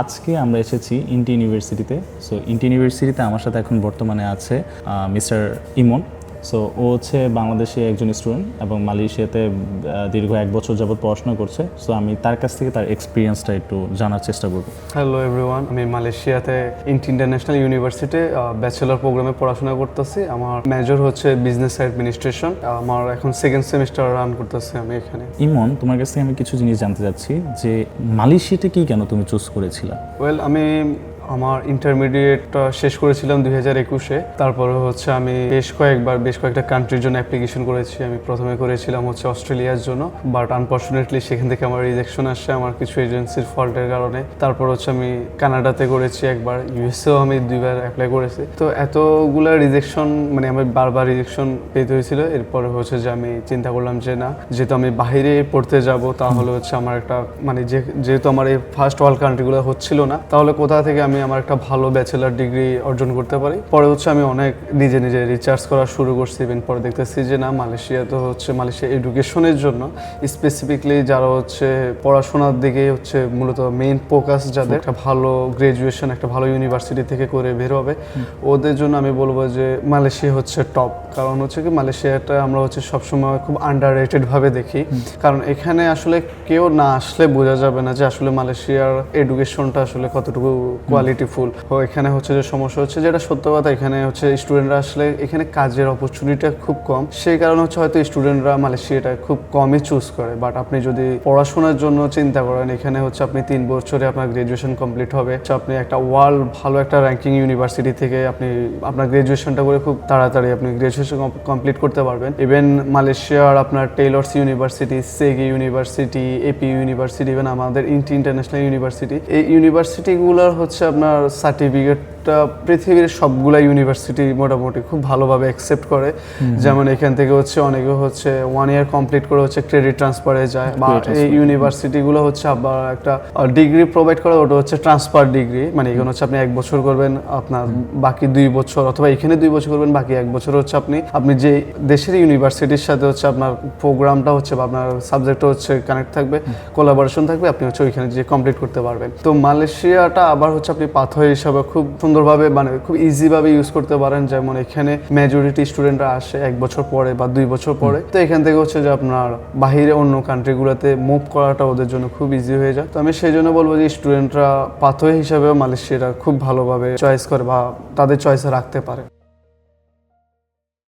আজকে আমরা এসেছি ইন্টি ইউনিভার্সিটিতে সো ইন্টি ইউনিভার্সিটিতে আমার সাথে এখন বর্তমানে আছে মিস্টার ইমন। সো ও হচ্ছে বাংলাদেশে একজন স্টুডেন্ট এবং মালয়েশিয়াতে দীর্ঘ এক বছর যাবৎ পড়াশোনা করছে। সো আমি তার কাছ থেকে তার এক্সপিরিয়েন্সটা একটু জানার চেষ্টা করব। হ্যালো এভরিওয়ান আমি মালয়েশিয়াতে ইন্ট ইন্টারন্যাশনাল ইউনিভার্সিটি ব্যাচেলর প্রোগ্রামে পড়াশোনা করতেছি। আমার মেজর হচ্ছে বিজনেস অ্যাডমিনিস্ট্রেশন আমার এখন সেকেন্ড সেমিস্টার রান করতেছি আমি এখানে। ইমন তোমার কাছ থেকে আমি কিছু জিনিস জানতে চাচ্ছি যে মালয়েশিয়াতে কি কেন তুমি চুজ করেছিলা? ওয়েল আমি আমার ইন্টারমিডিয়েটটা শেষ করেছিলাম দুই হাজার একুশে। তারপরে হচ্ছে আমি বেশ কয়েকবার, বেশ কয়েকটা কান্ট্রির জন্য অ্যাপ্লিকেশন করেছি। আমি প্রথমে করেছিলাম হচ্ছে অস্ট্রেলিয়ার জন্য বাট আনফর্চুনেটলি সেখান থেকে আমার রিজেকশন আসছে আমার কিছু এজেন্সির ফল্টের কারণে। তারপর হচ্ছে আমি কানাডাতে করেছি একবার ইউএসএও আমি দুইবার অ্যাপ্লাই করেছি। তো এতগুলো রিজেকশন মানে আমি বারবার রিজেকশন পেতে হয়েছিল। এরপরে হচ্ছে যে আমি চিন্তা করলাম যে না, যেহেতু আমি বাইরে পড়তে যাব, তাহলে হচ্ছে আমার একটা মানে যেহেতু আমার এই ফার্স্ট ওয়ার্ল্ড কান্ট্রিগুলো হচ্ছিল না, তাহলে কোথা থেকে আমি আমার একটা ভালো ব্যাচেলার ডিগ্রি অর্জন করতে পারি। পরে হচ্ছে আমি অনেক নিজে নিজে রিচার্জ করা শুরু করছি। ইভেন পরে দেখতেছি যে না মালয়েশিয়া তো হচ্ছে মালয়েশিয়া এডুকেশনের জন্য। স্পেসিফিকলি যারা হচ্ছে পড়াশোনার দিকে হচ্ছে মূলত মেইন ফোকাস যাদের একটা ভালো গ্রাজুয়েশন একটা ভালো ইউনিভার্সিটি থেকে করে বের হবে। ওদের জন্য আমি বলব যে মালয়েশিয়া হচ্ছে টপ কারণ হচ্ছে কি মালয়েশিয়াটা আমরা হচ্ছে সবসময় খুব আন্ডার ভাবে দেখি। কারণ এখানে আসলে কেউ না আসলে বোঝা যাবে না যে আসলে মালয়েশিয়ার এডুকেশনটা আসলে কতটুকু কোয়ালিটিফুল এখানে হচ্ছে যে সমস্যা হচ্ছে, যেটা সত্য কথা, এখানে হচ্ছে স্টুডেন্টরা আসলে এখানে কাজের অপরচুনিটিটা খুব কম। সেই কারণে হচ্ছে হয়তো স্টুডেন্টরা মালয়েশিয়াটা খুব কমই চুজ করে। বাট আপনি যদি পড়াশোনার জন্য চিন্তা করেন, এখানে হচ্ছে আপনি তিন বছরে আপনার গ্রাজুয়েশন কমপ্লিট হবে। আপনি একটা ওয়ার্ল্ড ভালো একটা র্যাঙ্কিং ইউনিভার্সিটি থেকে আপনি আপনার গ্রাজুয়েশনটা করে খুব তাড়াতাড়ি আপনি গ্রাজুয়েশন কমপ্লিট করতে পারবেন। ইভেন মালয়েশিয়ার আপনার Taylor's university Segi university AP university even আমাদের ইন্টি ইন্টারন্যাশনাল ইউনিভার্সিটি এই ইউনিভার্সিটিগুলোর হচ্ছে আপনার সার্টিফিকেটটা পৃথিবীর সবগুলা ইউনিভার্সিটি মোটামুটি খুব ভালোভাবে অ্যাকসেপ্ট করে। যেমন এখান থেকে হচ্ছে অনেকে হচ্ছে ওয়ান ইয়ার কমপ্লিট করে হচ্ছে ক্রেডিট ট্রান্সফারে যায় বা এই ইউনিভার্সিটিগুলো হচ্ছে আবার একটা ডিগ্রি প্রোভাইড করে ওটা হচ্ছে ট্রান্সফার ডিগ্রি মানে এখানে হচ্ছে আপনি এক বছর করবেন আপনার বাকি দুই বছর অথবা এখানে দুই বছর করবেন বাকি এক বছর হচ্ছে আপনি আপনি যে দেশের ইউনিভার্সিটির সাথে হচ্ছে আপনার প্রোগ্রামটা হচ্ছে বা আপনার সাবজেক্টটা হচ্ছে কানেক্ট থাকবে কোলাবোরেশন থাকবে আপনি হচ্ছে ওইখানে যে কমপ্লিট করতে পারবেন। তো মালয়েশিয়াটা আবার হচ্ছে আপনি পাথর হিসাবে খুব সুন্দরভাবে মানে খুব ইজিভাবে ইউজ করতে পারেন। যেমন এখানে মেজরিটি স্টুডেন্টরা আসে এক বছর পরে বা দুই বছর পরে। তো এখান থেকে হচ্ছে যে আপনার বাহিরে অন্য কান্ট্রিগুলোতে মুভ করাটা ওদের জন্য খুব ইজি হয়ে যায়। তো আমি সেই জন্য বলব যে স্টুডেন্টরা পাথর হিসাবে মালয়েশিয়াটা খুব ভালোভাবে চয়েস করে বা তাদের চয়েসে রাখতে পারে।